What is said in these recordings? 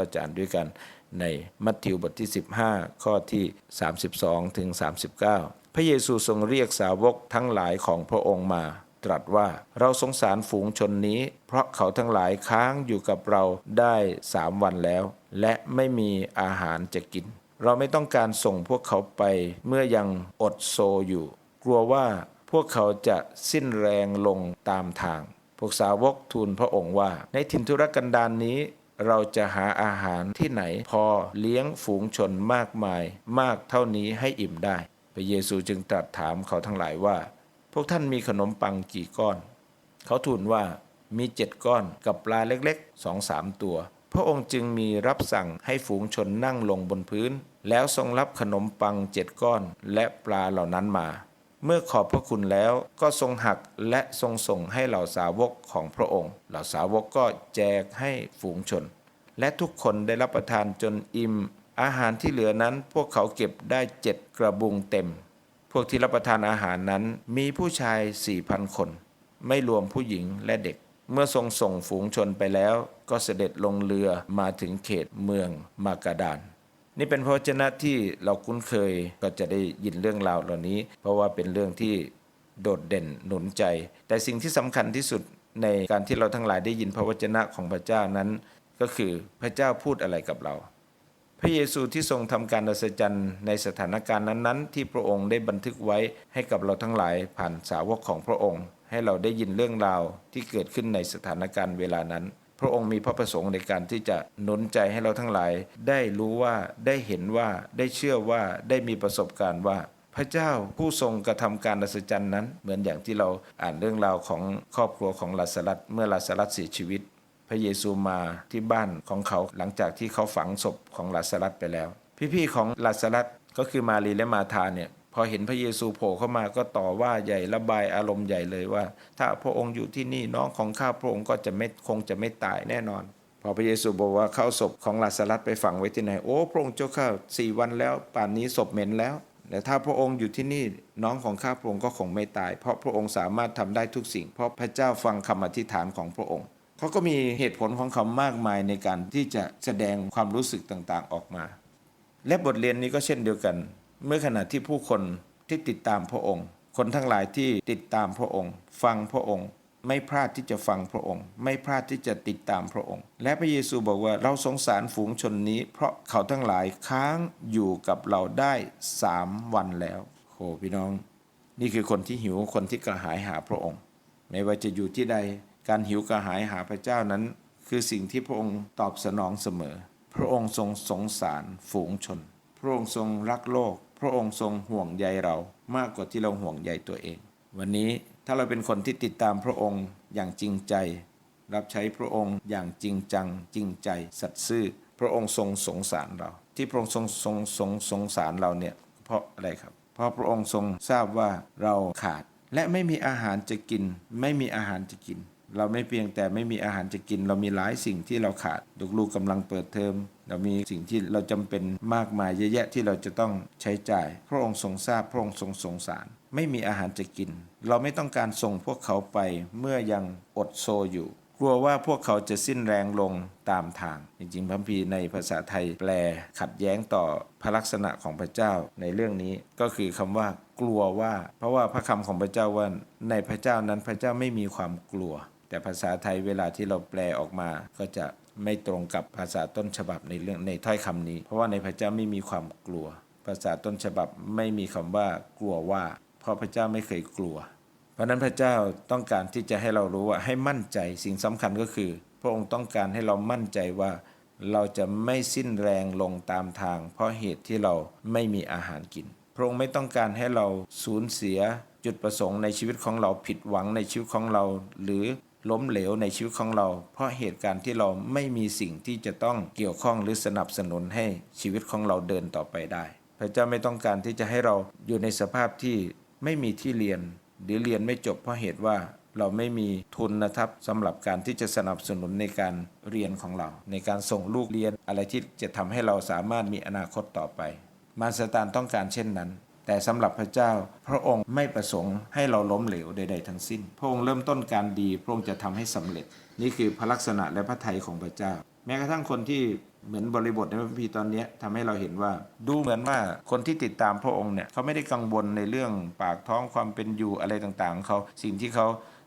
เราจะอ่านด้วยกันในมัทธิวบทที่ 15 ข้อที่ 32ถึง39 พระเยซูทรงเรียกสาวกทั้งหลายของพระองค์มา ตรัสว่าเราสงสารฝูงชนนี้ เพราะเขาทั้งหลายค้างอยู่กับเราได้สามวันแล้ว และไม่มีอาหารจะกิน เราไม่ต้องการส่งพวกเขาไปเมื่อยังอดโซอยู่ กลัวว่าพวกเขาจะสิ้นแรงลงตามทาง พวกสาวกทูลพระองค์ว่า ในถิ่นทุรกันดารนนี้ เราจะหาอาหารที่ไหนพอเลี้ยงฝูงชนมากมาย มากเท่านี้ให้อิ่มได้ พระเยซูจึงตรัสถามเขาทั้งหลายว่า พวกท่านมีขนมปังกี่ก้อน เขาทูลว่ามีเจ็ดก้อนกับปลาเล็กๆสองสามตัว พระองค์จึงมีรับสั่งให้ฝูงชนนั่งลงบนพื้น แล้วทรงรับขนมปังเจ็ดก้อนและปลาเหล่านั้นมา เมื่อขอบพระคุณแล้วก็ทรงหักและทรงส่งให้เหล่าสาวกของพระองค์ เหล่าสาวกก็แจกให้ฝูงชน และทุกคนได้รับประทานจนอิ่ม อาหารที่เหลือนั้นพวกเขาเก็บได้เจ็ดกระบุงเต็ม พวกที่รับประทานอาหารนั้นมีผู้ชายสี่พันคน ไม่รวมผู้หญิงและเด็ก เมื่อทรงส่งฝูงชนไปแล้ว ก็เสด็จลงเรือมาถึงเขตเมืองมากาดาน นี่เป็นพระวจนะที่เราคุ้นเคยก็จะได้ยินเรื่องราวเหล่านี้ เพราะว่าเป็นเรื่องที่โดดเด่นหนุนใจ แต่สิ่งที่สำคัญที่สุดในการที่เราทั้งหลายได้ยินพระวจนะของพระเจ้านั้น ก็คือพระเจ้าพูดอะไรกับเรา พระเยซูที่ทรงทำการอัศจรรย์ในสถานการณ์นั้นๆ ที่พระองค์ได้บันทึกไว้ให้กับเราทั้งหลายผ่านสาวกของพระองค์ ให้เราได้ยินเรื่องราวที่เกิดขึ้นในสถานการณ์เวลานั้น พระองค์มีพระประสงค์ในการที่จะหนุนใจให้เราทั้งหลาย ได้รู้ว่าได้เห็นว่าได้เชื่อว่าได้มีประสบการณ์ว่าพระเจ้าผู้ทรงกระทำการอัศจรรย์นั้น เหมือนอย่างที่เราอ่านเรื่องราวของครอบครัวของลาซารัสเมื่อลาซารัสเสียชีวิต พระเยซูมาที่บ้านของเขาหลังจากที่เขาฝังศพของลาซารัสไปแล้ว พี่ๆของลาซารัสก็คือมารีและมาธาเนี่ย พอเห็นพระเยซูโผล่เข้ามาก็ต่อว่าใหญ่ระบายอารมณ์ใหญ่เลยว่า ถ้าพระองค์อยู่ที่นี่น้องของข้าพระองค์ก็จะไม่คงจะไม่ตายแน่นอน พอพระเยซูบอกว่าเข้าศพของลาซารัสไปฝังไว้ที่ไหนโอ้พระองค์เจ้าข้าสี่วันแล้ว ป่านนี้ศพเหม็นแล้วแต่ถ้าพระองค์อยู่ที่นี่น้องของข้าพระองค์ก็คงไม่ตาย เพราะพระองค์สามารถทำได้ทุกสิ่ง เพราะพระเจ้าฟังคำอธิษฐานของพระองค์เขาก็มีเหตุผลของเขามากมายในการที่จะแสดงความรู้สึกต่างๆออกมา และบทเรียนนี้ก็เช่นเดียวกัน เมื่อขณะที่ผู้คนที่ติดตามพระองค์ คนทั้งหลายที่ติดตามพระองค์ ฟังพระองค์ ไม่พลาดที่จะฟังพระองค์ ไม่พลาดที่จะติดตามพระองค์ และพระเยซูบอกว่าเราสงสารฝูงชนนี้ เพราะเขาทั้งหลายค้างอยู่กับเราได้สามวันแล้วโหพี่น้อง นี่คือคนที่หิวคนที่กระหายหาพระองค์ ไม่ว่าจะอยู่ที่ใดการหิวกระหายหาพระเจ้านั้น คือสิ่งที่พระองค์ตอบสนองเสมอ พระองค์ทรงสงสารฝูงชน พระองค์ทรงรักโลก พระองค์ทรงห่วงใยเรามากกว่าที่เราห่วงใยตัวเอง วันนี้ถ้าเราเป็นคนที่ติดตามพระองค์อย่างจริงใจ รับใช้พระองค์อย่างจริงจัง จริงใจ สัตย์ซื่อ พระองค์ทรงสงสารเรา ที่พระองค์ทรงทรงทรงสงสารเราเนี่ยเพราะอะไรครับ เพราะพระองค์ทรงทราบว่าเราขาด และไม่มีอาหารจะกิน ไม่มีอาหารจะกิน เราไม่เพียงแต่ไม่มีอาหารจะกิน เรามีหลายสิ่งที่เราขาดลูกๆกำลังเปิดเทอม เรามีสิ่งที่เราจำเป็นมากมายเยอะแยะที่เราจะต้องใช้จ่าย พระองค์ทรงทราบพระองค์ทรงสงสาร ไม่มีอาหารจะกิน เราไม่ต้องการส่งพวกเขาไปเมื่อยังอดโซอยู่ กลัวว่าพวกเขาจะสิ้นแรงลงตามทาง จริงๆพระคัมภีในภาษาไทยแปลขัดแย้งต่อพระลักษณะของพระเจ้าในเรื่องนี้ก็คือคำว่ากลัวว่า เพราะว่าพระคำของพระเจ้าว่าในพระเจ้านั้นพระเจ้าไม่มีความกลัว แต่ภาษาไทยเวลาที่เราแปลออกมาก็จะ ไม่ตรงกับภาษาต้นฉบับในเรื่องในถ้อยคำนี้ เพราะว่าในพระเจ้าไม่มีความกลัว ภาษาต้นฉบับไม่มีคำว่ากลัวว่า เพราะพระเจ้าไม่เคยกลัว เพราะนั้นพระเจ้าต้องการที่จะให้เรารู้ว่าให้มั่นใจสิ่งสำคัญก็คือ พระองค์ต้องการให้เรามั่นใจว่าเราจะไม่สิ้นแรงลงตามทาง เพราะเหตุที่เราไม่มีอาหารกิน พระองค์ไม่ต้องการให้เราสูญเสียจุดประสงค์ในชีวิตของเราผิดหวังในชีวิตของเรา หรือ ล้มเหลวในชีวิตของเรา เพราะเหตุการณ์ที่เราไม่มีสิ่งที่จะต้องเกี่ยวข้องหรือสนับสนุนให้ชีวิตของเราเดินต่อไปได้ พระเจ้าไม่ต้องการที่จะให้เราอยู่ในสภาพที่ไม่มีที่เรียน หรือเรียนไม่จบเพราะเหตุว่าเราไม่มีทุนนะครับสำหรับการที่จะสนับสนุนในการเรียนของเรา ในการส่งลูกเรียนอะไรที่จะทำให้เราสามารถมีอนาคตต่อไป มารซาตานต้องการเช่นนั้น แต่สำหรับพระเจ้า พระองค์ไม่ประสงค์ให้เราล้มเหลวใด ๆ ทั้งสิ้น พระองค์เริ่มต้นการดีพระองค์จะทำให้สำเร็จ นี่คือพระลักษณะและพระทัยของพระเจ้าไม้กระทั่งคนที่เหมือนบริบทในพระคัมภีตอนนี้ยทำให้เราเห็นว่า ดูเหมือนว่าคนที่ติดตามพระองค์เนี่ยเขาไม่ได้กังวลในเรื่องปากท้องความเป็นอยู่อะไรต่างๆเขาสิ่งที่เขา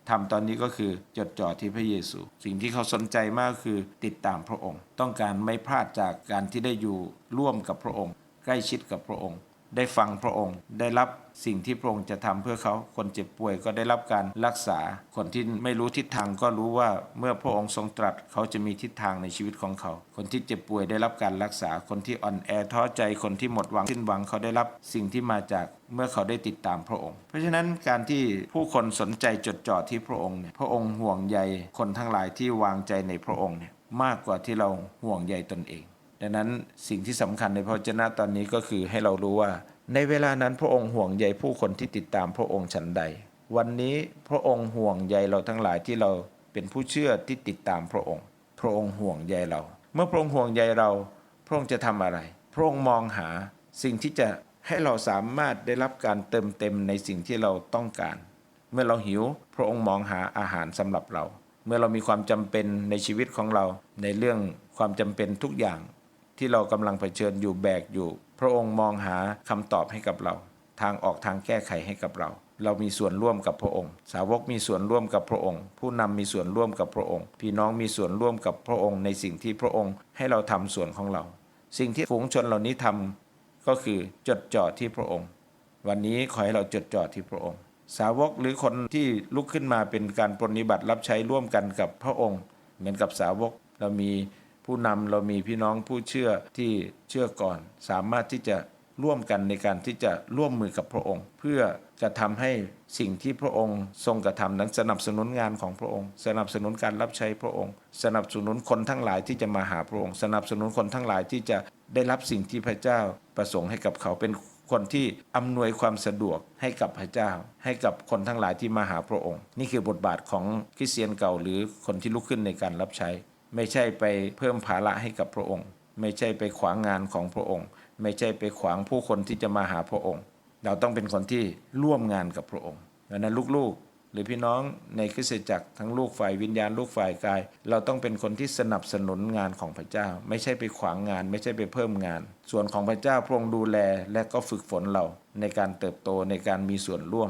ทำตอนนี้ก็คือจดจ่อที่พระเยซู สิ่งที่เขาสนใจมากคือติดตามพระองค์ ต้องการไม่พลาดจากการที่ได้อยู่ร่วมกับพระองค์ ใกล้ชิดกับพระองค์ ได้ฟังพระองค์ ได้รับสิ่งที่พระองค์จะทำเพื่อเขา คนเจ็บป่วยก็ได้รับการรักษา คนที่ไม่รู้ทิศทางก็รู้ว่าเมื่อพระองค์ทรงตรัสเขาจะมีทิศทางในชีวิตของเขา คนที่เจ็บป่วยได้รับการรักษา คนที่อ่อนแอท้อใจ คนที่หมดหวังสิ้นหวังเขาได้รับสิ่งที่มาจากเมื่อเขาได้ติดตามพระองค์ เพราะฉะนั้นการที่ผู้คนสนใจจดจ่อที่พระองค์เนี่ยพระองค์ห่วงใยคนทั้งหลายที่วางใจในพระองค์เนี่ยมากกว่าที่เราห่วงใยตนเอง ดังนั้นสิ่งที่สำคัญในพระวจนะตอนนี้ก็คือให้เรารู้ว่า ในเวลานั้นพระองค์ห่วงใยผู้คนที่ติดตามพระองค์ฉันใด วันนี้พระองค์ห่วงใยเราทั้งหลายที่เราเป็นผู้เชื่อที่ติดตามพระองค์ พระองค์ห่วงใยเรา เมื่อพระองค์ห่วงใยเรา พระองค์จะทำอะไร พระองค์มองหาสิ่งที่จะให้เราสามารถได้รับการเติมเต็มในสิ่งที่เราต้องการ เมื่อเราหิว พระองค์มองหาอาหารสำหรับเรา เมื่อเรามีความจำเป็นในชีวิตของเราในเรื่องความจำเป็นทุกอย่าง ที่เรากำลังเผชิญอยู่แบกอยู่ พระองค์มองหาคำตอบให้กับเรา ทางออกทางแก้ไขให้กับเรา เรามีส่วนร่วมกับพระองค์ สาวกมีส่วนร่วมกับพระองค์ ผู้นำมีส่วนร่วมกับพระองค์ พี่น้องมีส่วนร่วมกับพระองค์ ในสิ่งที่พระองค์ให้เราทำส่วนของเรา สิ่งที่ฝูงชนเหล่านี้ทำก็คือจดจ่อที่พระองค์ วันนี้ขอให้เราจดจ่อที่พระองค์ สาวกหรือคนที่ลุกขึ้นมาเป็นการปฏิบัติรับใช้ร่วมกันกับพระองค์ เหมือนกับสาวกเรามี ผู้นำเรามีพี่น้องผู้เชื่อที่เชื่อก่อน สามารถที่จะร่วมกันในการที่จะร่วมมือกับพระองค์ เพื่อกระทำให้สิ่งที่พระองค์ ทรงกระทำนั้นสนับสนุนงานของพระองค์ สนับสนุนการรับใช้พระองค์ สนับสนุนคนทั้งหลายที่จะมาหาพระองค์ สนับสนุนคนทั้งหลายที่จะได้รับสิ่งที่พระเจ้าประสงค์ให้กับเขาเป็นคนที่อำนวยความสะดวกให้กับพระเจ้า ให้กับคนทั้งหลายที่มาหาพระองค์ นี่คือบทบาทของคริสเตียนเก่าหรือคนที่ลุกขึ้นในการรับใช้ ไม่ใช่ไปเพิ่มภาระให้กับพระองค์ ไม่ใช่ไปขวางงานของพระองค์ ไม่ใช่ไปขวางผู้คนที่จะมาหาพระองค์ เราต้องเป็นคนที่ร่วมงานกับพระองค์ดังนั้นลูกๆ หรือพี่น้องในคริสตจักรทั้งลูกฝ่ายวิญญาณลูกฝ่ายกาย เราต้องเป็นคนที่สนับสนุนงานของพระเจ้า ไม่ใช่ไปขวางงาน ไม่ใช่ไปเพิ่มงาน ส่วนของพระเจ้าพระองค์ดูแลและก็ฝึกฝนเราในการเติบโตในการมีส่วนร่วม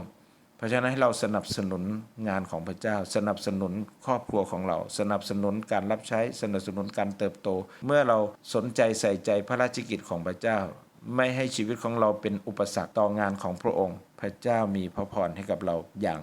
ราะฉะนั้นให้เราสนับสนุนงานของพระเจ้า สนับสนุนครอบครัวของเรา สนับสนุนการรับใช้สนับสนุนการเติบโต เมื่อเราสนใจใส่ใจพระราชกิจของพระเจ้า ไม่ให้ชีวิตของเราเป็นอุปสรรคต่องานของพระองค์ พระเจ้ามีพระพรให้กับเราอย่าง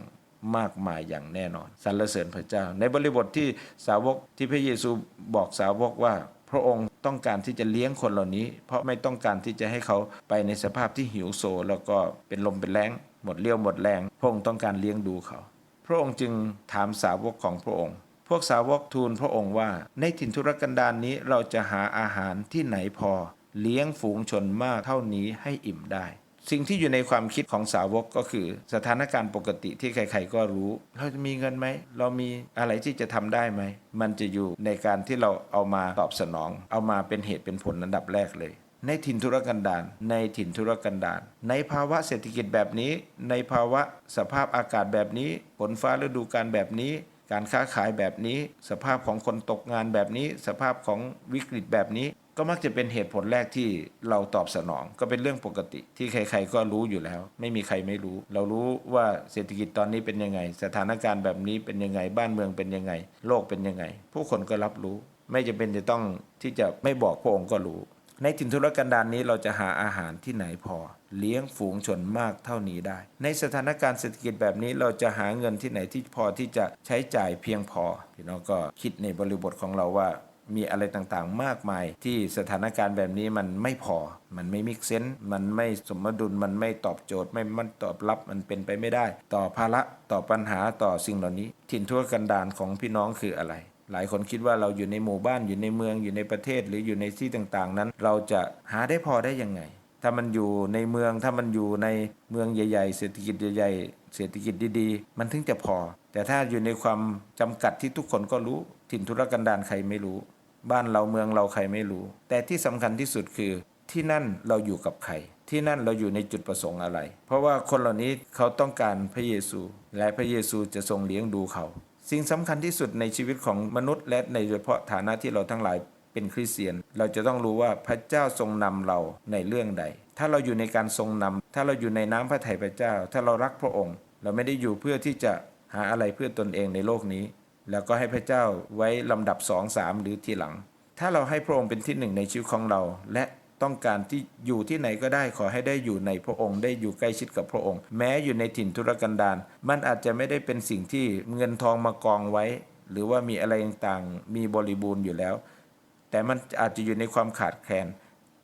มากมายอย่างแน่นอนสรรเสริญพระเจ้า ในบริบทที่สาวกที่พระเยซูบอกสาวกว่าพระองค์ต้องการที่จะเลี้ยงคนเหล่านี้ เพราะไม่ต้องการที่จะให้เขาไปในสภาพที่หิวโซแล้วก็เป็นลมเป็นแรง หมดเลี้ยวหมดแรง พระองค์ต้องการเลี้ยงดูเขา พระองค์จึงถามสาวกของพระองค์ พวกสาวกทูลพระองค์ว่า ในถิ่นทุรกันดารนนี้เราจะหาอาหารที่ไหนพอ เลี้ยงฝูงชนมากเท่านี้ให้อิ่มได้ สิ่งที่อยู่ในความคิดของสาวกก็คือ สถานการณ์ปกติที่ใครๆก็รู้ เราจะมีเงินไหม เรามีอะไรที่จะทำได้ไหม มันจะอยู่ในการที่เราเอามาตอบสนอง เอามาเป็นเหตุเป็นผลอันดับแรกเลย ในถิ่นทุรกันดารในถิ่นทุรกันดารในภาวะเศรษฐกิจแบบนี้ ในภาวะสภาพอากาศแบบนี้ฝนฟ้าฤดูกาลแบบนี้ การค้าขายแบบนี้ สภาพของคนตกงานแบบนี้ สภาพของวิกฤตแบบนี้ ก็มักจะเป็นเหตุผลแรกที่เราตอบสนอง ก็เป็นเรื่องปกติที่ใครๆก็รู้อยู่แล้ว ไม่มีใครไม่รู้ เรารู้ว่าเศรษฐกิจตอนนี้เป็นยังไง สถานการณ์แบบนี้เป็นยังไงบ้านเมืองเป็นยังไง โลกเป็นยังไง ผู้คนก็รับรู้ ไม่จะเป็นจะต้องที่จะไม่บอกพระองค์ก็รู้ ในถิ่นทุรกันดารนนี้เราจะหาอาหารที่ไหนพอ เลี้ยงฝูงชนมากเท่านี้ได้ ในสถานการณ์เศรษฐกิจแบบนี้เราจะหาเงินที่ไหนที่พอที่จะใช้จ่ายเพียงพอพี่น้องก็คิดในบริบทของเราว่ามีอะไรต่างๆ มากมายที่สถานการณ์แบบนี้มันไม่พอ มันไม่มิกเซนมันไม่สมดุล มันไม่ตอบโจทย์ ไม่มันตอบรับ มันเป็นไปไม่ได้ ต่อภาระ ต่อปัญหา ต่อสิ่งเหล่านี้ ถิ่นทั่วกันดารของพี่น้องคืออะไร หลายคนคิดว่าเราอยู่ในหมู่บ้านอยู่ในเมืองอยู่ในประเทศหรืออยู่ในที่ต่างๆ นั้น เราจะหาได้พอได้ยังไง ถ้ามันอยู่ในเมืองถ้ามันอยู่ในเมืองใหญ่ ๆ เศรษฐกิจใหญ่ๆเศรษฐกิจดีๆ มันถึงจะพอ แต่ถ้าอยู่ในความจำกัดที่ทุกคนก็รู้ ถิ่นทุรกันดารใครไม่รู้ บ้านเราเมืองเราใครไม่รู้ แต่ที่สำคัญที่สุดคือที่นั่นเราอยู่กับใคร ที่นั่นเราอยู่ในจุดประสงค์อะไร เพราะว่าคนเหล่านี้เขาต้องการพระเยซู และพระเยซูจะทรงเลี้ยงดูเขา สิ่งสำคัญที่สุดในชีวิตของมนุษย์ และในโดยเฉพาะฐานะที่เราทั้งหลายเป็นคริสเตียน เราจะต้องรู้ว่าพระเจ้าทรงนำเราในเรื่องใด ถ้าเราอยู่ในการทรงนำถ้าเราอยู่ในน้ำพระทัยพระเจ้า ถ้าเรารักพระองค์ เราไม่ได้อยู่เพื่อที่จะหาอะไรเพื่อตนเองในโลกนี้ แล้วก็ให้พระเจ้าไว้ลำดับสองสามหรือทีหลัง ถ้าเราให้พระองค์เป็นที่หนึ่งในชีวิตของเรา และ ต้องการที่อยู่ที่ไหนก็ได้ขอให้ได้อยู่ในพระองค์ ได้อยู่ใกล้ชิดกับพระองค์ แม้อยู่ในถิ่นทุรกันดารมันอาจจะไม่ได้เป็นสิ่งที่เงินทองมากองไว้ หรือว่ามีอะไรต่างๆ มีบริบูรณ์อยู่แล้ว แต่มันอาจจะอยู่ในความขาดแคลน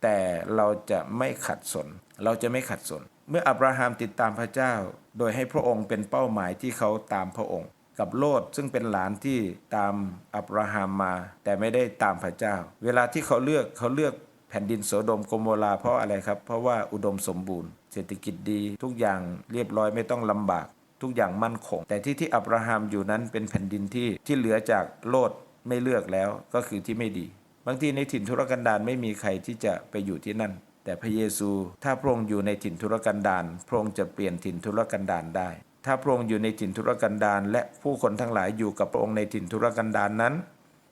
แต่เราจะไม่ขัดสน เราจะไม่ขัดสน เมื่ออับราฮัมติดตามพระเจ้า โดยให้พระองค์เป็นเป้าหมายที่เขาตามพระองค์กับโลดซึ่งเป็นหลานที่ตามอับราฮัมมา แต่ไม่ได้ตามพระเจ้า เวลาที่เขาเลือกเขาเลือก แผ่นดินโสดมโกโมราเพราะอะไรครับ เพราะว่าอุดมสมบูรณ์ เศรษฐกิจดี ทุกอย่างเรียบร้อยไม่ต้องลำบาก ทุกอย่างมั่นคง แต่ที่ที่อับราฮัมอยู่นั้นเป็นแผ่นดินที่ที่เหลือจากโลดไม่เลือกแล้วก็คือที่ไม่ดี บางทีในถิ่นทุรกันดารไม่มีใครที่จะไปอยู่ที่นั่น แต่พระเยซู ถ้าพระองค์อยู่ในถิ่นทุรกันดารพระองค์จะเปลี่ยนถิ่นทุรกันดารได้ ถ้าพระองค์อยู่ในถิ่นทุรกันดารและผู้คนทั้งหลายอยู่กับพระองค์ในถิ่นทุรกันดารนั้น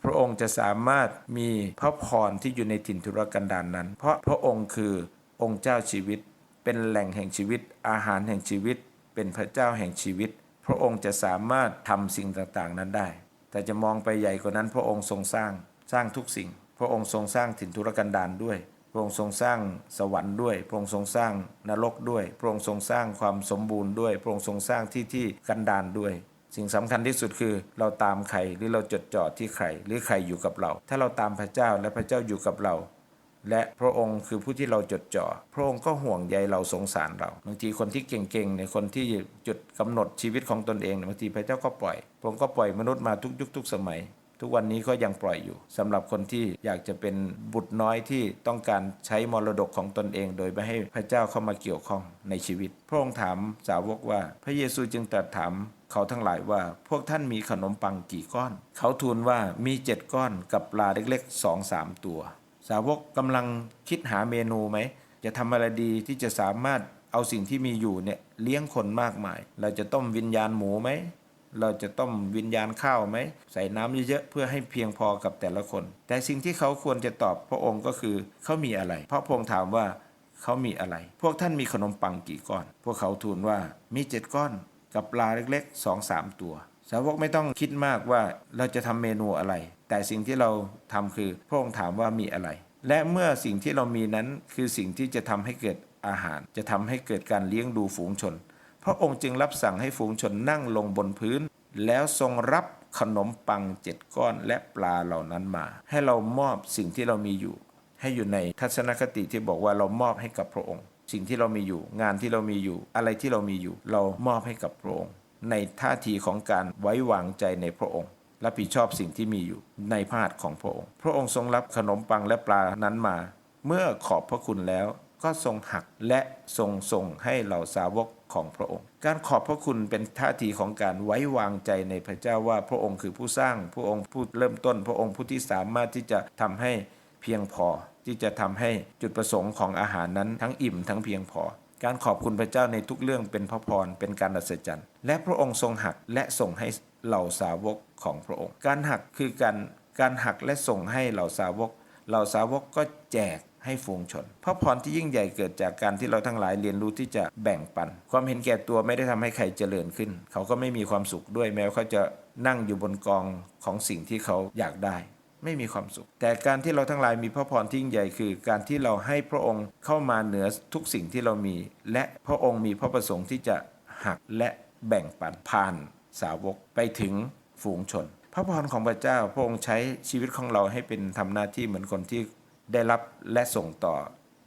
พระองค์จะสามารถมีพระพรที่อยู่ในถิ่นทุรกันดารนั้น เพราะพระองค์คือองค์เจ้าชีวิต เป็นแหล่งแห่งชีวิต อาหารแห่งชีวิต เป็นพระเจ้าแห่งชีวิต พระองค์จะสามารถทำสิ่งต่างๆ นั้นได้ แต่จะมองไปใหญ่กว่านั้น พระองค์ทรงสร้างสร้างทุกสิ่ง พระองค์ทรงสร้างถิ่นทุรกันดารด้วยพระองค์ทรงสร้างสวรรค์ด้วย พระองค์ทรงสร้างนรกด้วย พระองค์ทรงสร้างความสมบูรณ์ด้วย พระองค์ทรงสร้างที่ที่กันดารด้วย สิ่งสำคัญที่สุดคือเราตามใครหรือเราจดจ่อที่ใครหรือใครอยู่กับเรา ถ้าเราตามพระเจ้าและพระเจ้าอยู่กับเรา และพระองค์คือผู้ที่เราจดจ่อพระองค์ก็ห่วงใยเราสงสารเราบางทีคนที่เก่งๆในคนที่จุดกำหนดชีวิตของตนเองบางทีพระเจ้าก็ปล่อยพระองค์ก็ปล่อยมนุษย์มาทุกยุคทุกสมัย ทุกวันนี้ก็ยังปล่อยอยู่สำหรับคนที่อยากจะเป็นบุตรน้อยที่ต้องการใช้มรดกของตนเอง โดยไม่ให้พระเจ้าเข้ามาเกี่ยวข้องในชีวิต พระองค์ถามสาวกว่า พระเยซูจึงตรัสถามเขาทั้งหลายว่าพวกท่านมีขนมปังกี่ก้อน เขาทูลว่ามีเจ็ดก้อนกับปลาเล็กๆสองสามตัว สาวกกำลังคิดหาเมนูไหม จะทำอะไรดีที่จะสามารถเอาสิ่งที่มีอยู่เนี่ยเลี้ยงคนมากมาย เราจะต้มวิญญาณหมูไหม เราจะต้มวิญญาณข้าวไหมใส่น้ำเยอะๆเพื่อให้เพียงพอกับแต่ละคน แต่สิ่งที่เขาควรจะตอบพระองค์ก็คือเขามีอะไร เพราะพระองค์ถามว่าเขามีอะไร พวกท่านมีขนมปังกี่ก้อน พวกเขาทูลว่ามีเจ็ดก้อนกับปลาเล็กๆสองสามตัว สาวกไม่ต้องคิดมากว่าเราจะทำเมนูอะไร แต่สิ่งที่เราทำคือพระองค์ถามว่ามีอะไร และเมื่อสิ่งที่เรามีนั้นคือสิ่งที่จะทำให้เกิดอาหาร จะทำให้เกิดการเลี้ยงดูฝูงชน พระองค์จึงรับสั่งให้ฝูงชนนั่งลงบนพื้น แล้วทรงรับขนมปังเจ็ดก้อนและปลาเหล่านั้นมา ให้เรามอบสิ่งที่เรามีอยู่ ให้อยู่ในทัศนคติที่บอกว่าเรามอบให้กับพระองค์ สิ่งที่เรามีอยู่ งานที่เรามีอยู่ อะไรที่เรามีอยู่ เรามอบให้กับพระองค์ ในท่าทีของการไว้วางใจในพระองค์รับผิดชอบสิ่งที่มีอยู่ในพระหัตถ์ของพระองค์ พระองค์ทรงรับขนมปังและปลานั้นมา เมื่อขอบพระคุณแล้วก็ทรงหักและทรงส่งให้เหล่าสาวก ของพระองค์ การขอบพระคุณเป็นท่าทีของการไว้วางใจในพระเจ้าว่าพระองค์คือผู้สร้าง พระองค์ผู้เริ่มต้น พระองค์ผู้ที่สามารถที่จะทำให้เพียงพอ ที่จะทำให้จุดประสงค์ของอาหารนั้นทั้งอิ่มทั้งเพียงพอ การขอบคุณพระเจ้าในทุกเรื่องเป็นพระพรเป็นการอัศจรรย์ และพระองค์ทรงหักและส่งให้เหล่าสาวกของพระองค์ การหักคือการการหักและส่งให้เหล่าสาวก เหล่าสาวกก็แจก ให้ฝูงชน เพราะพรที่ยิ่งใหญ่เกิดจากการที่เราทั้งหลายเรียนรู้ที่จะแบ่งปัน ความเห็นแก่ตัวไม่ได้ทำให้ใครเจริญขึ้น เขาก็ไม่มีความสุขด้วยแม้ว่าเขาจะนั่งอยู่บนกองของสิ่งที่เขาอยากได้ ไม่มีความสุข แต่การที่เราทั้งหลายมีพระพรที่ยิ่งใหญ่คือ การที่เราให้พระองค์เข้ามาเหนือทุกสิ่งที่เรามี และพระองค์มีพระประสงค์ที่จะหักและแบ่งปันผ่านสาวกไปถึงฝูงชน พระพรของพระเจ้าพระองค์ใช้ชีวิตของเราให้เป็นทำหน้าที่เหมือนคนที่ ได้รับและส่งต่อ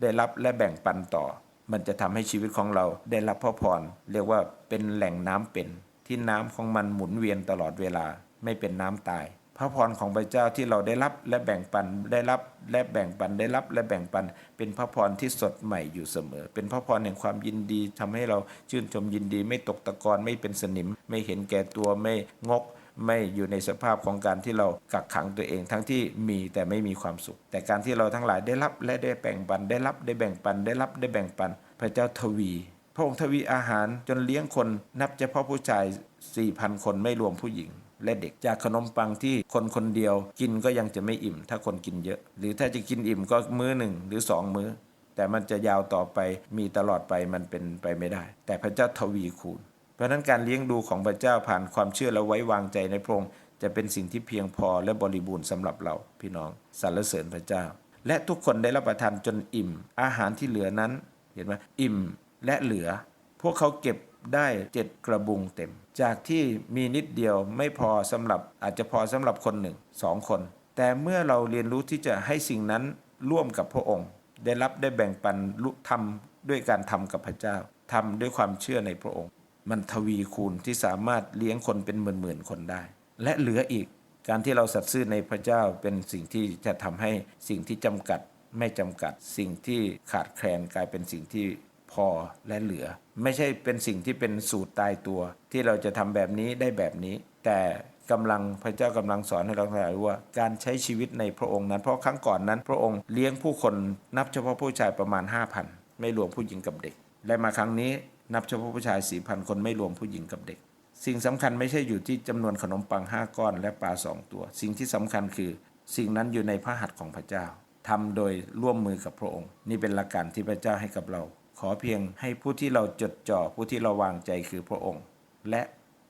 ได้รับและแบ่งปันต่อ มันจะทำให้ชีวิตของเราได้รับพระพรเรียกว่าเป็นแหล่งน้ำเป็นที่น้ำของมันหมุนเวียนตลอดเวลาไม่เป็นน้ำตาย พระพรของพระเจ้าที่เราได้รับและแบ่งปันได้รับและแบ่งปันได้รับและแบ่งปัน เป็นพระพรที่สดใหม่อยู่เสมอ เป็นพระพรแห่งความยินดีทำให้เราชื่นชมยินดี ไม่ตกตะกอนไม่เป็นสนิม ไม่เห็นแก่ตัวไม่งก ไม่อยู่ในสภาพของการที่เรากักขังตัวเอง ทั้งที่มีแต่ไม่มีความสุข แต่การที่เราทั้งหลายได้รับและได้แบ่งปัน ได้รับได้แบ่งปัน ได้รับได้แบ่งปัน พระเจ้าทวี พระองค์ทวีอาหารจนเลี้ยงคนนับเฉพาะผู้ชาย 4,000 คนไม่รวมผู้หญิง และเด็กจากขนมปังที่คนคนเดียว กินก็ยังจะไม่อิ่ม ถ้าคนกินเยอะ หรือถ้าจะกินอิ่มก็มื้อหนึ่งหรือสองมื้อ แต่มันจะยาวต่อไปมีตลอดไปมันเป็นไปไม่ได้ แต่พระเจ้าทวีคูณ เพราะนั้นการเลี้ยงดูของพระเจ้าผ่านความเชื่อและไว้วางใจในพระองค์จะเป็นสิ่งที่เพียงพอและบริบูรณ์สำหรับเราพี่น้องสรรเสริญพระเจ้า และทุกคนได้รับประทานจนอิ่ม อาหารที่เหลือนั้นเห็นไหมอิ่มและเหลือ พวกเขาเก็บได้เจ็ดกระบุงเต็ม จากที่มีนิดเดียวไม่พอสำหรับอาจจะพอสำหรับคนหนึ่งสองคน แต่เมื่อเราเรียนรู้ที่จะให้สิ่งนั้นร่วมกับพระองค์ ได้รับได้แบ่งปันลุทำด้วยการทำกับพระเจ้าทำด้วยความเชื่อในพระองค์ มันทวีคูณที่สามารถเลี้ยงคนเป็นหมื่นๆคนได้ และเหลืออีกการที่เราสัตย์ซื่อในพระเจ้าเป็นสิ่งที่จะทำให้สิ่งที่จำกัดไม่จำกัด สิ่งที่ขาดแคลนกลายเป็นสิ่งที่พอและเหลือ ไม่ใช่เป็นสิ่งที่เป็นสูตรตายตัว ที่เราจะทำแบบนี้ได้แบบนี้ แต่กำลังพระเจ้ากำลังสอนให้เราทั้งหลายรู้ว่า การใช้ชีวิตในพระองค์นั้น เพราะครั้งก่อนนั้น พระองค์เลี้ยงผู้คนนับเฉพาะผู้ชายประมาณ 5,000 ไม่รวมผู้หญิงกับเด็ก และมาครั้งนี้ นับเฉพาะผู้ชาย 4,000 คนไม่รวมผู้หญิงกับเด็ก สิ่งสำคัญไม่ใช่อยู่ที่จำนวนขนมปัง 5 ก้อนและปลาสองตัว สิ่งที่สำคัญคือ สิ่งนั้นอยู่ในพระหัตถ์ของพระเจ้าทำโดยร่วมมือกับพระองค์ นี่เป็นหลักการที่พระเจ้าให้กับเรา ขอเพียงให้ผู้ที่เราจดจ่อผู้ที่เราวางใจคือพระองค์ และ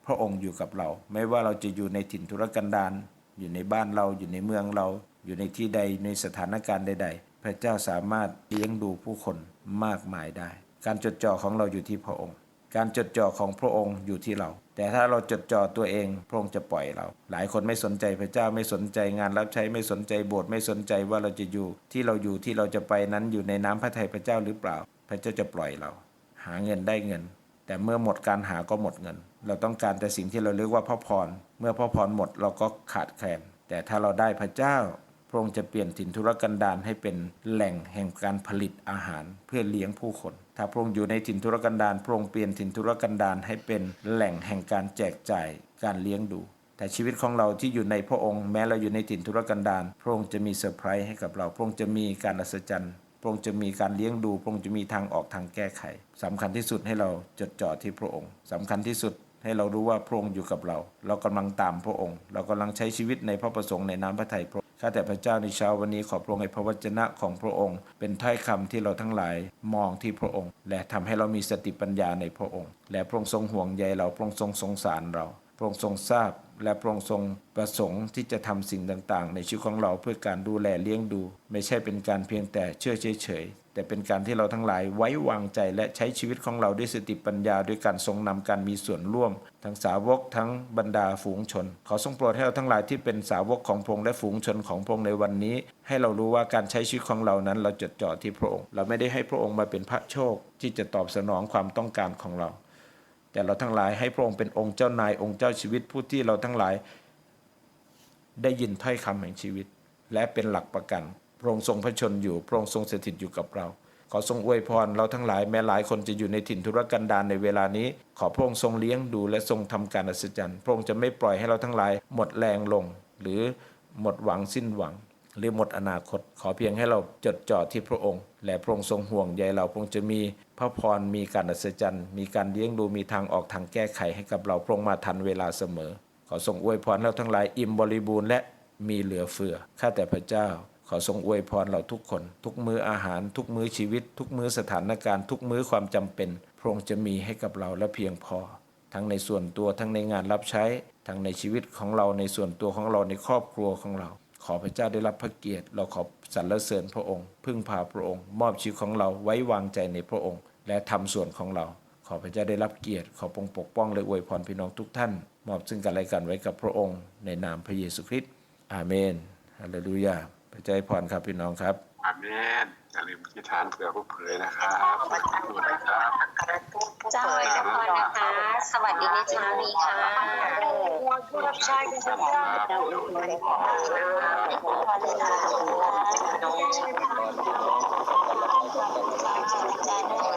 พระองค์อยู่กับเรา ไม่ว่าเราจะอยู่ในถิ่นทุรกันดารอยู่ในบ้านเราอยู่ในเมืองเรา อยู่ในที่ใดในสถานการณ์ใด ๆ พระเจ้าสามารถเลี้ยงดูผู้คนมากมายได้ การจดจ่อของเราอยู่ที่พระองค์ การจดจ่อของพระองค์อยู่ที่เรา แต่ถ้าเราจดจ่อตัวเองพระองค์จะปล่อยเรา หลายคนไม่สนใจพระเจ้าไม่สนใจงานรับใช้ไม่สนใจโบสถ์ไม่สนใจว่าเราจะอยู่ ที่เราอยู่ที่เราจะไปนั้นอยู่ในน้ำพระทัยพระเจ้าหรือเปล่า พระเจ้าจะปล่อยเรา หาเงินได้เงิน แต่เมื่อหมดการหาก็หมดเงิน เราต้องการแต่สิ่งที่เราเรียกว่าพระพรเมื่อพระพรหมดเราก็ขาดแคลนแต่ถ้าเราได้พระเจ้า พระองค์จะเปลี่ยนถิ่นธุรกันดารให้เป็นแหล่งแห่งการผลิตอาหารเพื่อเลี้ยงผู้คน ถ้าพระองค์อยู่ในถิ่นธุรกันดารพระองค์เปลี่ยนถิ่นธุรกันดารให้เป็นแหล่งแห่งการแจกจ่ายการเลี้ยงดู แต่ชีวิตของเราที่อยู่ในพระองค์แม้เราอยู่ในถิ่นธุรกันดารพระองค์จะมีเซอร์ไพรส์ให้กับเรา พระองค์จะมีการอัศจรรย์พระองค์จะมีการเลี้ยงดูพระองค์จะมีทางออกทางแก้ไขสำคัญที่สุดให้เราจดจ่อที่พระองค์สำคัญที่สุดให้เรารู้ว่าพระองค์อยู่กับเรา เรากำลังตามพระองค์ เรากำลังใช้ชีวิตในพระประสงค์ในน้ำพระทัยพระ ข้าแต่พระเจ้าในเช้าวันนี้ขอพระองค์ให้พระวจนะของพระองค์ เป็นถ้อยคำที่เราทั้งหลายมองที่พระองค์ และทำให้เรามีสติปัญญาในพระองค์ และพระองค์ทรงห่วงใยเราพระองค์ทรงสงสารเราพระองค์ทรงทราบ และพระองค์ทรงประสงค์ที่จะทำสิ่งต่างๆ ในชีวิตของเราเพื่อการดูแลเลี้ยงดู ไม่ใช่เป็นการเพียงแต่เชื่อเฉย แต่เป็นการที่เราทั้งหลายไว้วางใจและใช้ชีวิตของเราด้วยสติปัญญาด้วยการทรงนำการมีส่วนร่วม ทั้งสาวกทั้งบรรดาฝูงชน ขอทรงโปรดให้เราทั้งหลายที่เป็นสาวกของพระองค์และฝูงชนของพระองค์ในวันนี้ ให้เรารู้ว่าการใช้ชีวิตของเรานั้นเราจดจ่อที่พระองค์ เราไม่ได้ให้พระองค์มาเป็นพระโชค ที่จะตอบสนองความต้องการของเรา แต่เราทั้งหลายให้พระองค์เป็นองค์เจ้านายองค์เจ้าชีวิตผู้ที่เราทั้งหลาย ได้ยินถ้อยคำแห่งชีวิต และเป็นหลักประกัน พระองค์ทรงพระชนอยู่พระองค์ทรงสถิตอยู่กับเรา ขอทรงอวยพรเราทั้งหลายแม้หลายคนจะอยู่ในถิ่นทุรกันดารในเวลานี้ ขอพระองค์ทรงเลี้ยงดูและทรงทำการอัศจรรย์พระองค์จะไม่ปล่อยให้เราทั้งหลาย หมดแรงลง หรือหมดหวังสิ้นหวัง หรือหมดอนาคต ขอเพียงให้เราจดจ่อที่พระองค์ และพระองค์ทรงห่วงใยเราพระองค์จะมีพระพรมีการอัศจรรย์ มีการเลี้ยงดูมีทางออกทางแก้ไขให้กับเราพระองค์มาทันเวลาเสมอ ขอทรงอวยพรเราทั้งหลายอิ่มบริบูรณ์และมีเหลือเฟือข้าแต่พระเจ้า ขอทรงอวยพรเราทุกคน ทุกมื้ออาหาร ทุกมื้อชีวิต ทุกมื้อสถานการณ์ ทุกมื้อความจำเป็นพระองค์จะมีให้กับเราและเพียงพอ ทั้งในส่วนตัวทั้งในงานรับใช้ ทั้งในชีวิตของเราในส่วนตัวของเราในครอบครัวของเรา ขอพระเจ้าได้รับพระเกียรติ เราขอสรรเสริญพระองค์ พึ่งพาพระองค์ มอบชีวิตของเราไว้วางใจในพระองค์ และทำส่วนของเรา ขอพระเจ้าได้รับเกียรติ ขอปกปกป้องและอวยพรพี่น้องทุกท่าน มอบซึ่งกันและกันไว้กับพระองค์ ในนามพระเยซูคริสต์อาเมนฮาเลลูยา พระเจ้าให้พรครับพี่น้องครับอาเมนอย่าลืมอธิษฐานเผื่อผู้เผยนะครับขอบคุณนะครับเจ้าอวยพรนะคะ สวัสดีในเช้านี้ค่ะผู้รับใช้กันสักการะเราอวยพรนะคะ